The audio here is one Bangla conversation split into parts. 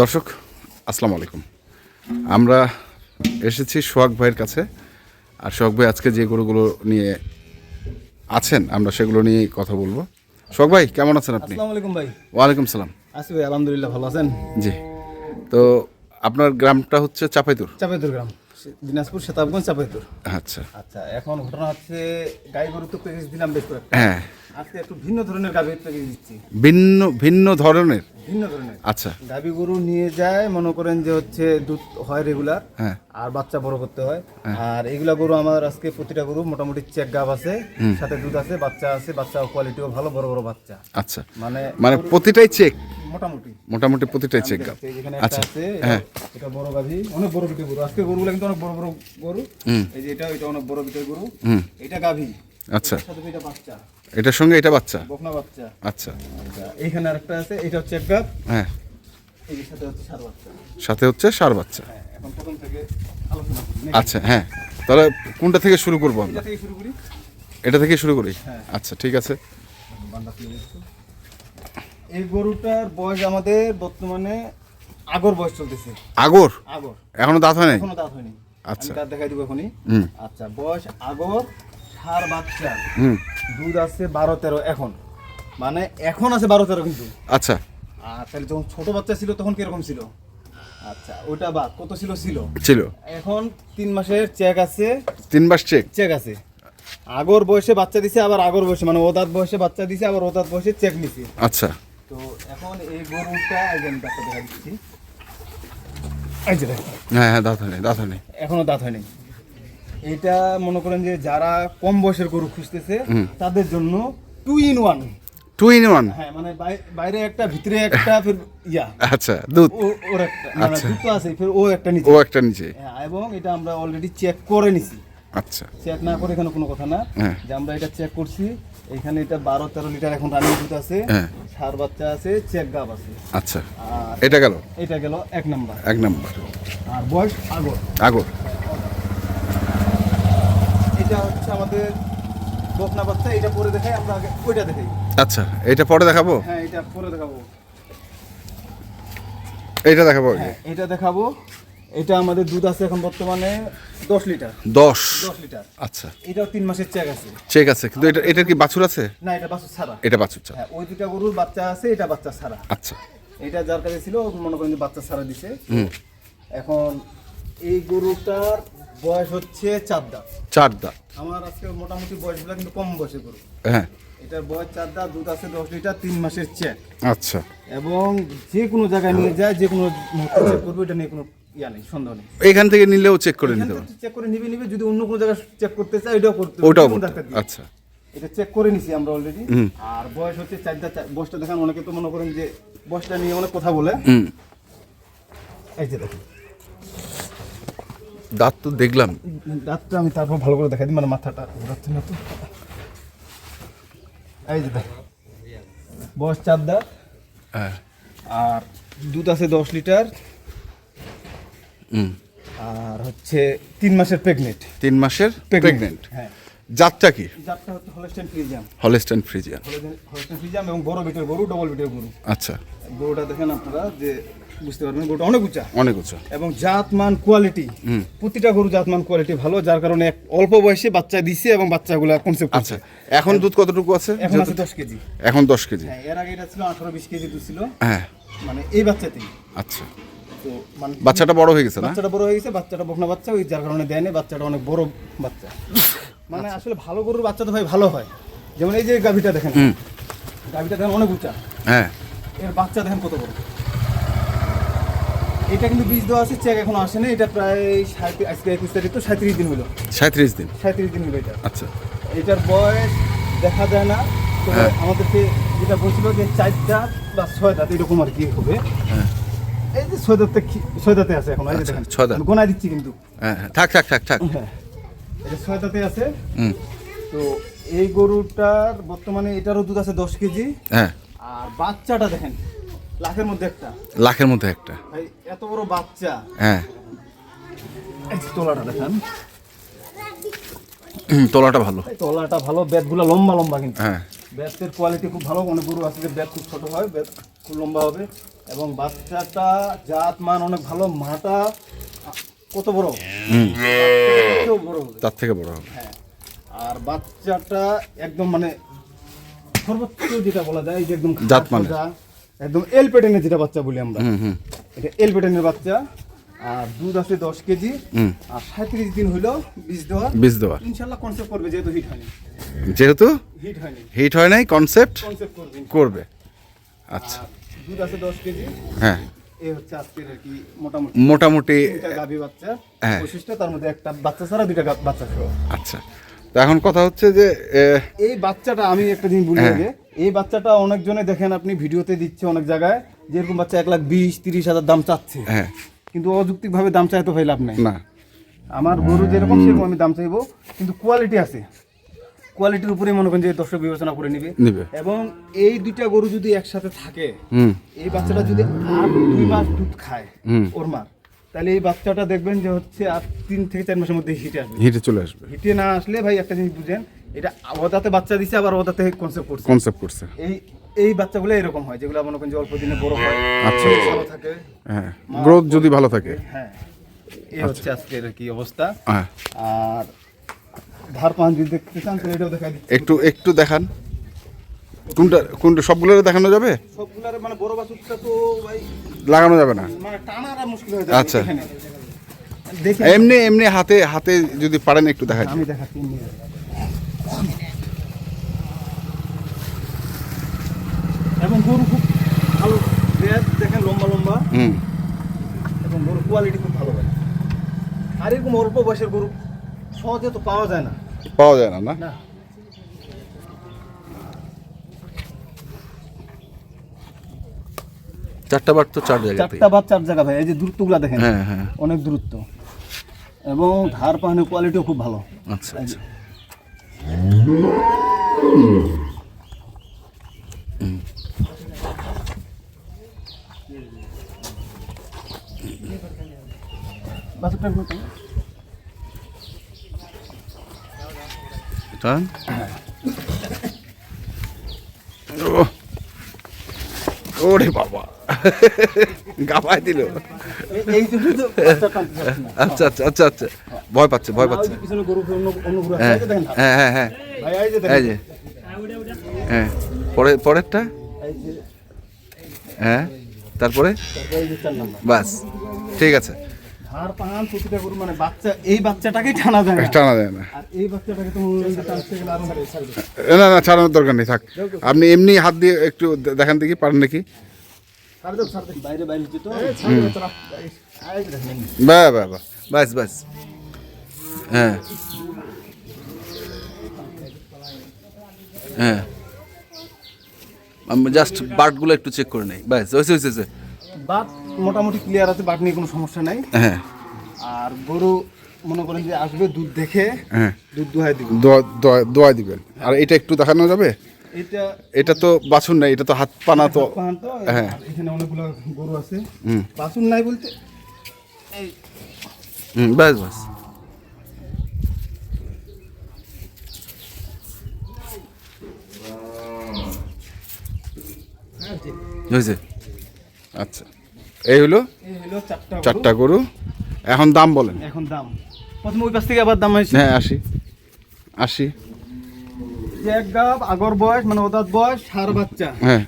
দর্শক আসসালামু আলাইকুম। আমরা এসেছি সোহাগ ভাইয়ের কাছে। আর সোহাগ ভাই আজকে যে গরুগুলো নিয়ে আছেন আমরা সেগুলো নিয়ে কথা বলব। সোহাগ ভাই কেমন আছেন আপনি? আসসালামু আলাইকুম ভাই। ওয়ালাইকুম সালাম। আছি ভাই আলহামদুলিল্লাহ ভালো আছেন? জি। তো আপনার গ্রামটা হচ্ছে চাপাইতুর? চাপাইতুর গ্রাম। দিনাজপুর সেতাবগঞ্জ চাপাইতুর আচ্ছা। আচ্ছা এখন ঘটনা হচ্ছে গাই গরু তো প্যাকেজ দিলাম বেশ কয়েকটা। হ্যাঁ। আজকে একটু ভিন্ন ধরনের গাভীর প্যাকেজ দিচ্ছি। ভিন্ন ভিন্ন ধরনের? ভিন্ন ধরনের। আচ্ছা। গাভী গরু নিয়ে যায় মনে করেন যে হচ্ছে দুধ হয় রেগুলার হ্যাঁ। আর বাচ্চা বড় করতে হয়। আর এগুলা গরু আমার আজকে প্রতিটা গরু মোটামুটি চেক গাব আছে সাথে দুধ আছে বাচ্চা আছে বাচ্চা কোয়ালিটিও ভালো বড় বড় বাচ্চা। আচ্ছা। মানে মানে প্রতিটাই চেক মোটামুটি। মোটামুটি প্রতিটাই চেক যেখানে আচ্ছা হ্যাঁ। এটা বড় গাভী অনেক বড় বিটের গরু। আজকে গরুগুলো কিন্তু অনেক বড় বড় গরু। এই যে এটা এটা অনেক বড় বিটের গরু। এটা গাভী। আচ্ছা। সাথে এটা বাচ্চা। এটার সঙ্গে এটা বাচ্চা? বকনা বাচ্চা। আচ্ছা। আচ্ছা এইখানে আরেকটা আছে এটা হচ্ছে এক গাভ। হ্যাঁ। সাথে হচ্ছে সার বাচ্চা। সাথে হচ্ছে সার বাচ্চা। হ্যাঁ এখন প্রথম থেকে আলোচনা করি আচ্ছা হ্যাঁ। তাহলে কোনটা থেকে শুরু করব আমরা? এটা থেকে শুরু করি? হ্যাঁ। আচ্ছা ঠিক আছে। এই গরুটার বয়স আমাদের বর্তমানে আগর বয়স চলতেছে। আগর? আগর। এখনও দাঁত হয়নি এখনও দাঁত হয়নি। আচ্ছা। দাঁত দেখাই দিব এখনই। আচ্ছা বয়স আগর সার বাচ্চা। হুম। দুধ আছে বারো তেরো এখন। মানে এখন আছে বারো তেরো কিন্তু। আচ্ছা। আর তাহলে যখন ছোট বাচ্চা ছিল তখন কীরকম ছিল? আচ্ছা ওটা বা কত ছিল ছিল? ছিল। এখন তিন মাসের চেক আছে। তিন মাস চেক চেক আছে। আগর বয়সে বাচ্চা দিছে আবার আগর বয়সে মানে ওদাত বয়সে বাচ্চা দিছে আবার ওদাত বয়সে চেক নিছে। আচ্ছা। তো এখন এই গরুটা এই যে দেখা দিচ্ছি। এই যে দেখো, হ্যাঁ হ্যাঁ দাঁত হয় নাই দাঁত হয় নাই এখনও দাঁত হয়নি। এটা মনে করেন যে যারা কম বয়সের গরু খুঁজতেছে তাদের জন্য two in one two in one হ্যাঁ মানে বাই- বাইরে একটা ভিতরে একটা ফির ইয়া। আচ্ছা দুধ। ও- ওর একটা মানে দুধ তো আছে ফির ও একটা নিচে। ও একটা নিচে। হ্যাঁ, এবং এটা আমরা অলরেডি চেক করে নিছি। আচ্ছা। চেক না করে এখানে কোনো কথা না। হ্যাঁ। যে আমরা এটা চেক করছি এখানে এটা বারো তেরো লিটার এখন রানিং দুধ আছে হ্যাঁ। সার বাচ্চা আছে চেক গাব আছে। আচ্ছা। এটা গেল? এটা গেল এক নাম্বার এক নম্বর আর বয়স আগর। আগর। এটা হচ্ছে আমাদের বকনা বাচ্চা এটা পরে দেখাই আমরা আগে ওইটা দেখাই। আচ্ছা এটা পরে দেখাবো? হ্যাঁ এটা পরে দেখাবো। এইটা দেখাবো হ্যাঁ এটা দেখাবো। এটা আমাদের দুধ আছে এখন বর্তমানে দশ লিটার। দশ? দশ লিটার। আচ্ছা। এটাও তিন মাসের চেক আছে। চেক আছে কিন্তু এটা এটার কি বাছুর আছে? না এটা বাচ্চা ছাড়া। এটা বাছুর চাল হ্যাঁ ওই দুটা গরুর বাচ্চা আছে এটা বাচ্চা ছাড়া। আচ্ছা। এটা যার কাছে ছিল মনে করেন যে বাচ্চা ছাড়া দিছে। এখন এই গরুটার বয়স হচ্ছে চার দাঁত। চার দাঁত। আমার আজকে মোটামুটি বয়সগুলো কিন্তু কম বয়সের গরু। হ্যাঁ। এটার বয়স চার দাঁত দুধ আছে দশ লিটার তিন মাসের চেক। আচ্ছা। এবং যে কোনো জায়গায় নিয়ে যায় যে কোনো মুহূর্তে চেক করবে এটা নিয়ে কোনো ইয়া নেই সন্দেহ নেই। এইখান থেকে নিলেও চেক করে নিতে পারো। চেক করে নিবে নিবে যদি অন্য কোনো জায়গায় চেক করতে চায় ওটাও করতে ওটাও করতে আচ্ছা। এটা চেক করে নিছি আমরা অলরেডি আর বয়স হচ্ছে চার দাঁত বয়সটা দেখান অনেকে তো মনে করেন যে বয়সটা নিয়ে অনেক কথা বলে। এই যে দেখুন। দাঁত তো দেখলাম। দাঁতটা আমি তারপর ভালো করে দেখাই দিই মানে মাথাটা ঘোরাচ্ছে না তো। এই যে দেখ বয়স চার দাঁত হ্যাঁ। আর দুধ আছে দশ লিটার। আর হচ্ছে তিন মাসের প্রেগনেন্ট তিন মাসের প্রেগনেন্ট হ্যাঁ। জাতটা কি? জাতটা হচ্ছে Holstein Friesian Holstein Friesian Holstein Friesian এবং বড় বিটের গরু ডবল বিটের গরু। আচ্ছা। গরুটা দেখেন আপনারা যে বুঝতে পারবেন গরুটা অনেক উঁচা। অনেক উঁচু। এবং জাতমান কোয়ালিটি প্রতিটা গরু জাতমান কোয়ালিটি ভালো যার কারণে এক অল্প বয়সে বাচ্চা দিছে এবং বাচ্চাগুলা কনসেপ্ট আচ্ছা এখন দুধ কতটুকু আছে? এখন আছে দশ কেজি। এখন দশ কেজি। হ্যাঁ এর আগে এটা ছিল আঠারো বিশ কেজি দুধ ছিল। হ্যাঁ। মানে এই বাচ্চাতেই। আচ্ছা। তো মানে বাচ্চাটা বড় হয়ে গেছে না? বাচ্চাটা বড় হয়ে গেছে বাচ্চাটা বকনা বাচ্চা ওই যার কারণে দেয়নি বাচ্চাটা অনেক বড় বাচ্চা। মানে আসলে ভালো গরুর বাচ্চা তো ভাই ভালো হয়। যেমন এই যে গাভিটা দেখেন গাভিটা দেখেন অনেক উঁচা। হ্যাঁ। এর বাচ্চা দেখেন কত বড়। এটা কিন্তু বীজ দেওয়া আছে চেক এখনও আসেনি। এটা প্রায় আজকে একুশ তারিখ তো সাঁত্রিশ দিন হলো। সাঁত্রিশ দিন? সাঁত্রিশ দিন হলো এটা। আচ্ছা। এটার বয়স দেখা যায় না হ্যাঁ। আমাদেরকে যেটা বলছিল যে চার দাঁত বা ছয় দাঁত এরকম আর কি হবে। হ্যাঁ। এই যে ছয় দাঁতে আছে এখন আচ্ছা, দেখেন। ছয় দাঁত। গোনায় দিচ্ছি কিন্তু। হ্যাঁ হ্যাঁ, থাক থাক থাক থাক। হ্যাঁ। এটা ছয় আছে। তো এই গরুটার বর্তমানে এটারও দুধ আছে দশ কেজি। হ্যাঁ। আর বাচ্চাটা দেখেন লাখের মধ্যে একটা। লাখের মধ্যে একটা। ভাই এত বড় বাচ্চা। হ্যাঁ। তলাটা দেখেন। তলাটা ভালো। তলাটা ভালো বেদগুলো লম্বা লম্বা কিন্তু। হ্যাঁ। ব্যাটের কোয়ালিটি খুব ভালো অনেক গরু আছে যে ব্যাট খুব ছোট হয় ব্যাট খুব লম্বা হবে। এবং বাচ্চাটা জাত মান অনেক ভালো মাটা কত বড়? বড় হবে। তার থেকে বড় হবে। হ্যাঁ। আর বাচ্চাটা একদম মানে সর্বোচ্চ যেটা বলা যায় যে একদম জাত মানে? একদম এল প্যাটার্নের যেটা বাচ্চা বলি আমরা। এটা এল প্যাটার্নের বাচ্চা। আর দুধ আছে দশ কেজি। আর সাঁত্রিশ দিন হইল বীজ দেওয়া। বীজ দেওয়া। ইনশাল্লাহ কনসেপ্ট করবে যেহেতু হিট হয়নি। যেহেতু হিট হয়নি। হিট হয় নাই কনসেপ্ট কনসেপ্ট করবে। আচ্ছা। দুধ আছে দশ কেজি। হ্যাঁ। এই হচ্ছে আজকের আর কি মোটামুটি। মোটামুটি গাভী বাচ্চা। হ্যাঁ। বৈশিষ্ট্য তার মধ্যে একটা বাচ্চা ছাড়া দুইটা বাচ্চা সহ। আচ্ছা। তো এখন কথা হচ্ছে যে এই বাচ্চাটা আমি একটা জিনিস বলি হ্যাঁ। আগে। এই বাচ্চাটা অনেকজনে দেখেন আপনি ভিডিওতে দিচ্ছে অনেক জায়গায় যেরকম বাচ্চা এক লাখ বিশ তিরিশ হাজার দাম চাচ্ছে। হ্যাঁ। কিন্তু অযৌক্তিক ভাবে দাম চাইতে ভাই লাভ নাই। না। আমার গরু যেরকম সেরকম আমি দাম চাইব কিন্তু কোয়ালিটি আছে। কোয়ালিটির উপরে মনে করেন যে দর্শক বিবেচনা করে নিবে। নিবে। এবং এই দুইটা গরু যদি একসাথে থাকে এই বাচ্চাটা যদি আর দুই মাস দুধ খায় ওর মার তাহলে এই বাচ্চাটা দেখবেন যে হচ্ছে আর তিন থেকে চার মাসের মধ্যে হিটে আসবে। হিটে চলে আসবে। হিটে না আসলে ভাই একটা জিনিস বুঝেন এটা ওদাতে বাচ্চা দিছে আবার ওদাতে কনসেপ্ট করছে। কনসেপ্ট করছে। এই এই বাচ্চাগুলো এরকম হয় যেগুলো মনে করেন যে অল্প দিনে বড় হয়। আচ্ছা। ভালো থাকে হ্যাঁ। গ্রোথ যদি ভালো থাকে। হ্যাঁ। এই হচ্ছে আজকের কি অবস্থা? হ্যাঁ। আর ধার পান যদি দেখতে চান তো এটাও দেখা দিচ্ছি। একটু একটু দেখান। কোনটা কোনটা সবগুলোর দেখানো যাবে? মানে বড় বাছুরটা তো ভাই লাগানো যাবে না? মানে টানাটা মুশকিল হয়ে যাবে আচ্ছা। এমনি এমনি হাতে হাতে যদি পারেন একটু দেখাই আমি দেখাচ্ছি এবং গরু খুব ভালো দেখেন লম্বা লম্বা। হুম। এবং গরু কোয়ালিটি খুব ভালো আর এরকম অল্প বয়সের গরু সহজে তো পাওয়া যায় না। পাওয়া যায় না না? চারটা বার তো চার জায়গা চারটা বাদ চার জায়গা ভাই এই যে দূরত্বগুলো দেখেন হ্যাঁ হ্যাঁ। অনেক দূরত্ব। এবং ধার পাহানের কোয়ালিটিও খুব ভালো। আচ্ছা আচ্ছা বাছুরটা একটু তো। ও ওরে বাবা গাবাই দিল তো। আচ্ছা আচ্ছা আচ্ছা আচ্ছা ভয় পাচ্ছে ভয় পাচ্ছে হ্যাঁ হ্যাঁ হ্যাঁ এই যে হ্যাঁ পরে পরেরটা হ্যাঁ তারপরে বাস ঠিক আছে প্রতিটা গরু মানে বাচ্চা এই বাচ্চাটাকেই টানা যায় না। টানা যায় না। আর এই বাচ্চাটাকে তো না না ছাড়ানোর দরকার নেই থাক। আপনি এমনি হাত দিয়ে একটু দেখান দেখি পারেন নাকি? বাইরে। বা বা বা বাস বাস। হ্যাঁ। হ্যাঁ। জাস্ট একটু চেক করে নেই। হয়েছে হয়েছে। বাট মোটামুটি ক্লিয়ার আছে বাট নিয়ে কোনো সমস্যা নাই। হ্যাঁ। আর গরু মনে করেন যে আসবে দুধ দেখে হ্যাঁ। দুধ দুহাই দিব দোয়া দিবেন। আর এটা একটু দেখানো যাবে? এটা এটা তো বাছুর নাই এটা তো হাত পানা তো হ্যাঁ। এখানে অনেকগুলো গরু আছে। হুম। বাসুন নাই বলতে? হুম বাস বাস। হয়েছে? আচ্ছা। এই হলো এই হলো চারটা গরু। এখন দাম বলেন। এখন দাম। প্রথমে ওই পাশ থেকে আবার দাম হয়েছে। হ্যাঁ আশি আশি এক গাব আগর বয়স মানে ওদাত বয়স সার বাচ্চা। হ্যাঁ।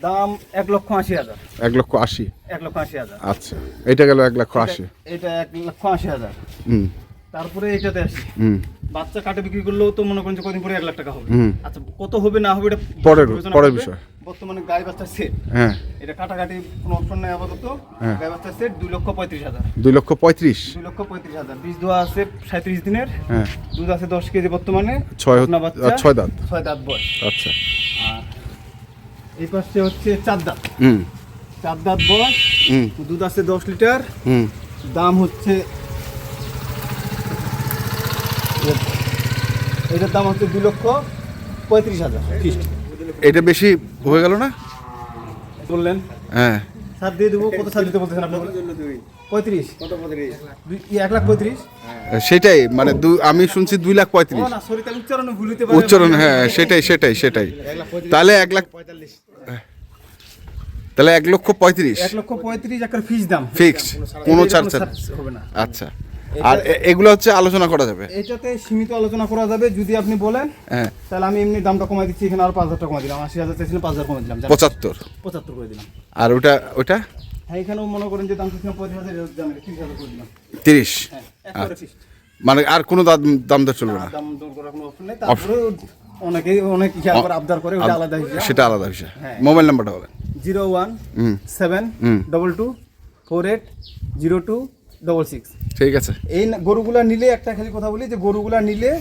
দাম এক লক্ষ আশি হাজার। এক লক্ষ আশি। এক লক্ষ আশি হাজার। আচ্ছা। এটা গেল এক লক্ষ আশি। এটা এক লক্ষ আশি হাজার। হুম। তারপরে এটাতে আসি। হুম। বাচ্চা কাটে বিক্রি করলেও তো মনে করেন যে কদিন পরে এক লাখ টাকা হবে। আচ্ছা কত হবে না হবে এটা পরের- পরের বিষয়। বর্তমানে গাই বাচ্চা সেট হ্যাঁ। এটা কাটাকাটি কোনো অপশন নাই আপাতত। হ্যাঁ। গাই বাচ্চা সেট দুই লক্ষ পঁয়ত্রিশ হাজার। দুই লক্ষ পঁয়ত্রিশ। দুই লক্ষ পঁয়ত্রিশ হাজার। বীজ দেওয়া আছে সাঁত্রিশ দিনের। হ্যাঁ। দুধ আছে দশ কেজি বর্তমানে। ছয় ছয় দাঁত। ছয় দাঁত বয়স। আচ্ছা। আর এই পাশে হচ্ছে চার দাঁত। হুম। চার দাঁত বয়স। হুম। দুধ আছে দশ লিটার। হুম। দাম হচ্ছে এটার দাম হচ্ছে দুই লক্ষ পঁয়ত্রিশ হাজার। ফিক্সড। এটা বেশি হয়ে গেল না? বললেন। হ্যাঁ। সার দিয়ে দেবো কত সার দিতে বলতেছেন আপনি পঁয়ত্রিশ। এক লাখ পঁয়ত্রিশ? সেটাই মানে আমি শুনছি দুই লাখ পঁয়ত্রিশ। উচ্চারণে হ্যাঁ সেটাই সেটাই সেটাই। তাহলে এক লাখ তাহলে এক লক্ষ পঁয়ত্রিশ। এক লক্ষ পঁয়ত্রিশ একটা ফিস দাম। ফিক্স কোনো ছাড় ছাড় ছাড় হবে না। আচ্ছা। আর এগুলো হচ্ছে আলোচনা করা যাবে। এটাতে সীমিত আলোচনা করা যাবে যদি আপনি বলেন হ্যাঁ। তাহলে আমি এমনি দামটা কমাই দিচ্ছি এখানে আর পাঁচ হাজার টাকা কমাই দিলাম আশি হাজার চাইছিলাম পাঁচ হাজার কমাই দিলাম পঁচাত্তর। পঁচাত্তর করে দিলাম। আর ওটা ওটা? হ্যাঁ এখানেও মনে করেন যে দাম চাইছিলাম পঁয়ত্রিশ হাজার দাম তিরিশ হাজার করে দিলাম। তিরিশ? হ্যাঁ আচ্ছা। মানে আর কোনো দাম দাম দর চলবে না? দাম দর করার কোনো অপশন নেই তারপরে অনেকেই অনেক ইয়া করে আবদার করে ওটা আলাদা হিসাব। সেটা আলাদা বিষয় হ্যাঁ। মোবাইল নাম্বারটা বলেন। Zero one seven double two four eight zero two double six ঠিক আছে। এই গরুগুলা নিলে একটা খালি কথা বলি যে গরুগুলা নিলে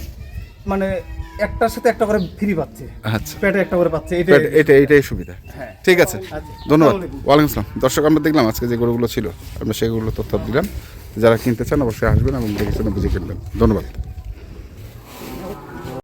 মানে একটার সাথে একটা করে ফ্রি পাচ্ছে। আচ্ছা। পেটে একটা করে পাচ্ছে এটা এটা এটা এটাই সুবিধা। হ্যাঁ। ঠিক আছে। আচ্ছা। ধন্যবাদ। ওয়ালাইকুম আসসালাম। দর্শক আমরা দেখলাম আজকে যে গরুগুলো ছিল আমরা সেগুলো তথ্য দিলাম। যারা কিনতে চান অবশ্যই আসবেন এবং দেখে শুনে বুঝে কিনবেন। ধন্যবাদ।